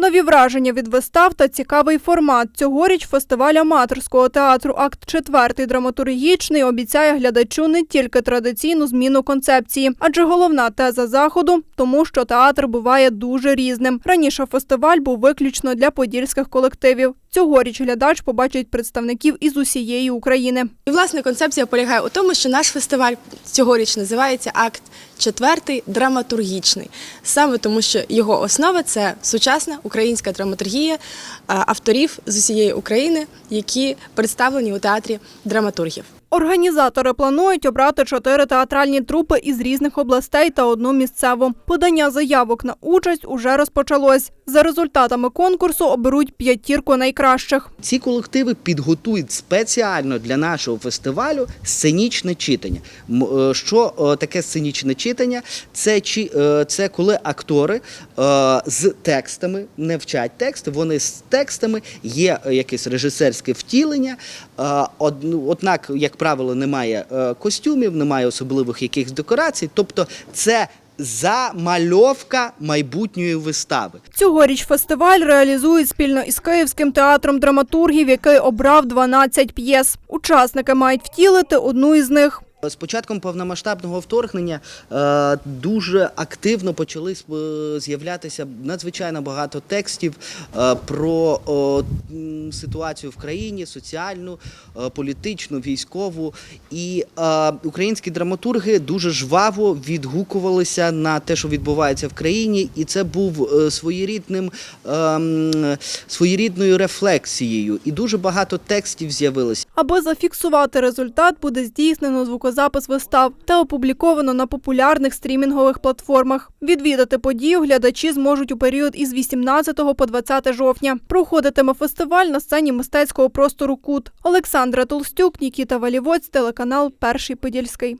Нові враження від вистав та цікавий формат. Цьогоріч фестиваль аматорського театру Акт 4 драматургічний обіцяє глядачу не тільки традиційну зміну концепції, адже головна теза заходу тому, що театр буває дуже різним. Раніше фестиваль був виключно для подільських колективів. Цьогоріч глядач побачить представників із усієї України. І власне концепція полягає у тому, що наш фестиваль цьогоріч називається Акт четвертий драматургічний, саме тому, що його основа це сучасна українська драматургія е, авторів з усієї України, які представлені у театрі драматургів. Організатори планують обрати чотири театральні трупи із різних областей та одну місцеву. Подання заявок на участь уже розпочалось. За результатами конкурсу оберуть п'ятірку найкращих. Ці колективи підготують спеціально для нашого фестивалю сценічне читання. Е, Що е, таке сценічне читання? Це, е, це коли актори з текстами не вчать тексти, вони з текстами є якесь режисерське втілення. ну, Однак, як правило, немає костюмів, немає особливих якихось декорацій. Тобто, це замальовка майбутньої вистави. Цьогоріч фестиваль реалізують спільно із Київським театром драматургів, який обрав 12 п'єс. Учасники мають втілити одну із них. З початком повномасштабного вторгнення е, дуже активно почали з'являтися надзвичайно багато текстів е, про ситуацію в країні, соціальну, е, політичну, військову. І українські драматурги дуже жваво відгукувалися на те, що відбувається в країні, і це був своєрідним своєрідною рефлексією. І дуже багато текстів з'явилося. Аби зафіксувати результат, буде здійснено звукозапис вистав та опубліковано на популярних стрімінгових платформах. Відвідати подію глядачі зможуть у період із 18 по 20 жовтня. Проходитиме фестиваль на сцені мистецького простору Кут. Олександра Толстюк, Нікіта Валівоць, телеканал Перший Подільський.